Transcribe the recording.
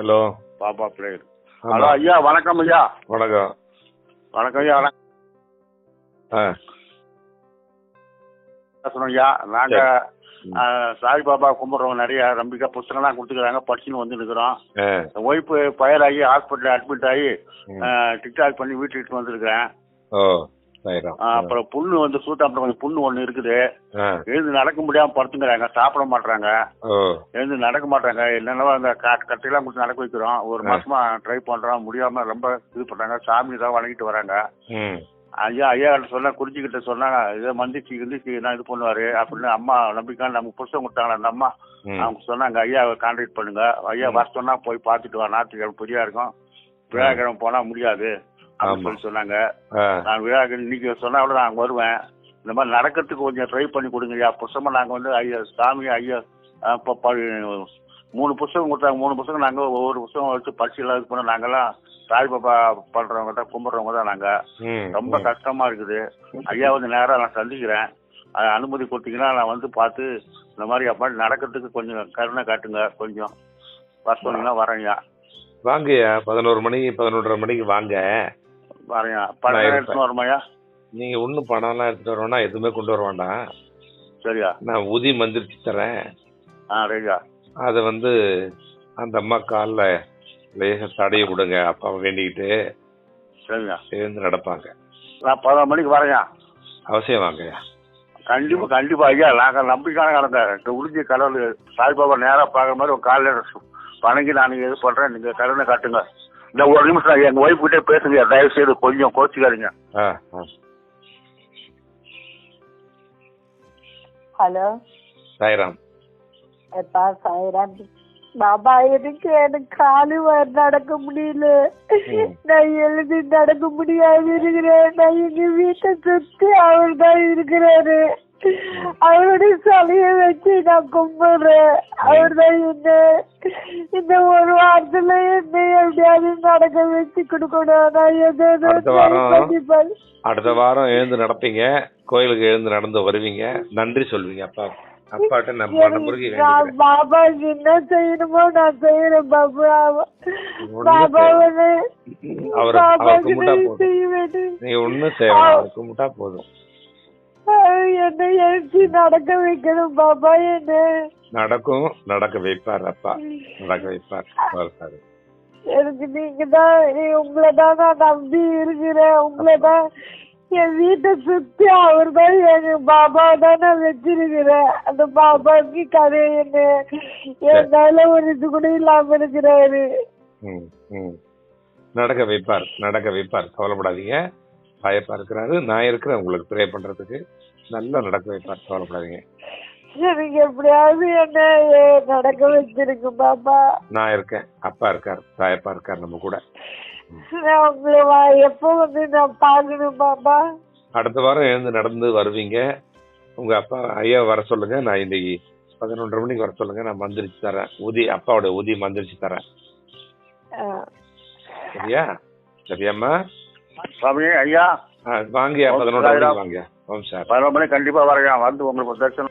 Hello. பாப்பா player. Hello ஐயா வணக்கம் ஐயா. வணக்கம். வணக்கம் ஐயா வணக்கம். ஐயா? நாங்க சாய் பாபா கும்பிட்றோம் நிறைய நம்பிக்கை புஸ்தகம்லாம் கொடுத்துக்கிறாங்க. படிச்சுன்னு வந்து இருக்கிறோம். ஒய்ஃபு ஃபயராகி ஹாஸ்பிட்டல் அட்மிட் ஆகி. டிக்டாக் பண்ணி வீட்டுக்கு வந்திருக்கிறேன். ஆ, அப்புறம் புண்ணு வந்து சூத்தாப்பில் கொஞ்சம் புண்ணு ஒன்று இருக்குது. எழுந்து நடக்க முடியாமல் படுத்துங்கிறாங்க சாப்பிட மாட்றாங்க. ஓ. எழுந்து நடக்க மாட்டாங்க என்னென்னவோ அந்த கட்டையெல்லாம் கொடுத்து நடக்க வைக்கிறோம். ஒரு. மாசமா ட்ரை பண்றோம். முடியாம ரொம்ப இது பண்றாங்க. சாமி தான் வணங்கிட்டு வராங்க. ஐயா ஐயா கிட்ட சொன்னா குறிச்சிக்கிட்ட சொன்னாங்க இதை மந்திச்சு கிந்திச்சு நான் இது பண்ணுவாரு. அப்படின்னு அம்மா நம்பிக்கை நமக்கு புருஷன் கொடுத்தாங்க அந்த அம்மா? அவங்க சொன்னாங்க ஐயா கான்டாக்ட் பண்ணுங்க. ஐயா. வர சொன்னா போய் பார்த்துட்டு வா. ஞாயிற்றுக்கிழமை ஃப்ரீயா இருக்கும். விழாக்கிழமை போனா முடியாது. அப்படின்னு. சொல்லி சொன்னாங்க. நான் விழாக்கிழமை இன்னைக்கு சொன்னா கூட நான் வருவேன். இந்த மாதிரி நடக்கிறதுக்கு கொஞ்சம் ட்ரை பண்ணி கொடுங்க ஐயா புருஷமா நாங்க வந்து ஐயா சாமி ஐயா மூணு புஸ்தகம் கொடுத்தாங்க. மூணு புஸ்தகம் நாங்க ஒவ்வொரு புஸ்தகம் வச்சு படிச்சு எல்லாம் இது பண்ணோம் நாங்கெல்லாம் சாய் பாபா பண்றவங்க தான் கும்பிட்றவங்க தான் நாங்க. ம் ரொம்ப கஷ்டமா இருக்குது. ஐயா வந்து நேரா நான் சந்திக்கிறேன். அஹ் அனுமதி கொடுத்தீங்கன்னா நான் வந்து பார்த்து இந்த மாதிரி அப்படி நடக்கிறதுக்கு கொஞ்சம் கருணை காட்டுங்க. கொஞ்சம் வர சொன்னீங்கன்னா வரேன்யா. வாங்கய்யா. பதினோரு மணிக்கு பதினொன்றரை மணிக்கு வாங்க. பணம் இருப்பேன். எடுத்துன்னு வருமாய்யா நீங்க ஒன்றும் பணம்லாம் எடுத்துட்டு வரணும்னா எதுவுமே கொண்டு வர வேண்டாம். சரியா? நான் ஊதி மந்திரிச்சு தரேன். ஆ அதை வந்து அந்த அம்மா காலில் லேச தடைய விடுங்க அப்பாவை வேண்டிக்கிட்டு. சரியா. எழுந்து நடப்பாங்க. நான் பதினொரு மணிக்கு வரேன்யா அவசியம் வாங்கய்யா கண்டிப்பா கண்டிப்பா ஐயா. நாங்கள் நம்பிக்கையான கடந்த உறுதி கடவுள் சாய்பாபா நேரா பார்க்குற மாதிரி ஒரு காலையில் வணங்கி நான் இது பண்றேன். நீங்க கருணை காட்டுங்க. இந்த ஒரு நிமிஷம் எங்க ஒய்ஃப் கிட்டே பேசுங்க தயவு செய்து கொஞ்சம் கோச்சிக்காதீங்க ஹலோ சாய்ராம் எப்பா சாயிராம் பாபா எனக்கு எனக்கு காலு நடக்க முடியல. நான் எழுதி நடக்க முடியாது இருக்கிறேன். நான் எங்க வீட்டை சுத்தி அவர் தான் இருக்கிறாரு. அவருடைய சிலைய வச்சு நான் கும்பிடுறேன். அவர் தான் என்ன இந்த ஒரு வாரத்துல என்ன எப்படியாவது நடக்க வச்சு கொடுக்கணும். நான் எதோ அடுத்த வாரம் எழுந்து நடப்பீங்க. கோயிலுக்கு எழுந்து நடந்து வருவீங்க. நன்றி சொல்வீங்க அப்பா. அப்பாட்ட நான் பாபாக்கு என்ன செய்யணுமோ நான் செய்யறேன் பாபா. பாபா அவர் கும்பிட்டா போதும். நீங்க ஒண்ணும் கும்பிட்டா போதும். என்னை எழுச்சி நடக்க வைக்கணும் பாபா என்ன. நடக்கும் நடக்க வைப்பார் அப்பா. நடக்க வைப்பார். எனக்கு நீங்க தான் உங்களை தான் நான் நம்பி இருக்கிறேன். உங்களை தான் என் வீட்டை சுத்தி அவர் தான் எங்க பாபா தான் நான் வச்சிருக்கிறேன். அந்த பாபாக்கு கதை என்ன? என்னால ஒரு இது கூட இல்லாம இருக்கிறாரு. நடக்க வைப்பார் நடக்க வைப்பார். கவலைப்படாதீங்க. பயப்பா இருக்கிறாரு நான் இருக்கிறேன். உங்களுக்கு ப்ரே பண்றதுக்கு. நல்லா நடக்க வைப்பார் கவலைப்படாதீங்க. எனக்கு எப்படியாவது என்ன ஏ, நடக்க வச்சிருக்கு பாபா நான் இருக்கேன். அப்பா இருக்கார் தாயப்பா இருக்கார் நம்ம கூட. எப்போ வந்து நான் பார்க்கணும் பாபா அடுத்த வாரம் எழுந்து நடந்து வருவீங்க. உங்க அப்பா ஐயா வர சொல்லுங்க. நான் இன்னைக்கு பதினொன்றரை மணிக்கு வர சொல்லுங்க. நான் மந்திரிச்சு தரேன். ஊதி அப்பாவோட ஊதி மந்திரிச்சு தரேன். சரியா? சரியாம்மா? ஐயா. வாங்கயா பதினொன்றரை. மணிக்கு வாங்க ஓம் சார். பதினொரு மணிக்கு கண்டிப்பாக வரேன் வந்து உங்களுக்கு தரிசனம்